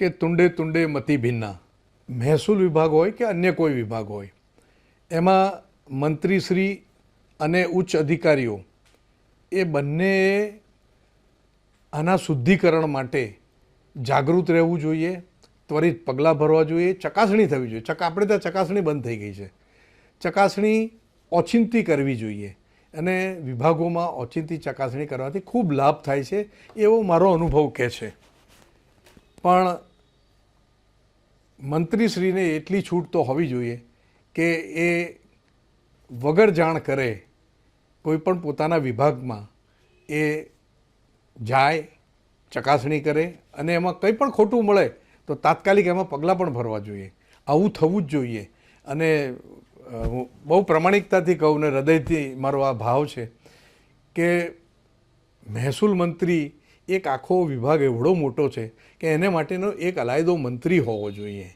કે તુંડે તુંડે મતી ભિન્ના? મહેસૂલ વિભાગ હોય કે અન્ય કોઈ વિભાગ હોય? એમાં મંત્રીશ્રી અને ઉચ્ચ અધિકારીઓ, એ બંને આના શુદ્ધિકરણ માટે જાગૃત રહેવું જોઈએ, ત્વરિત પગલાં ભરવા જોઈએ, ચકાસણી થવી જોઈએ. ચક, આપણે ત્યાં ચકાસણી બંધ થઈ ગઈ છે. ચકાસણી ઓચિંતી કરવી જોઈએ અને વિભાગોમાં ઓચિંતી ચકાસણી કરવાથી ખૂબ લાભ થાય છે એવો મારો અનુભવ કહે છે. પણ મંત્રીશ્રીને એટલી છૂટ તો હોવી જોઈએ કે એ વગર જાણ કરે કોઈ પણ પોતાના વિભાગમાં એ જાય, ચકાસણી કરે અને એમાં કંઈ પણ ખોટું મળે તો તાત્કાલિક એમાં પગલાં પણ ભરવા જોઈએ. આવું થવું જ જોઈએ. અને હું બહુ પ્રમાણિકતાથી કહું ને હૃદયથી મારો આ ભાવ છે કે મહેસૂલ મંત્રી એક આખો વિભાગ એવડો મોટો છે કે એને માટેનો એક અલાયદો મંત્રી હોવો જોઈએ.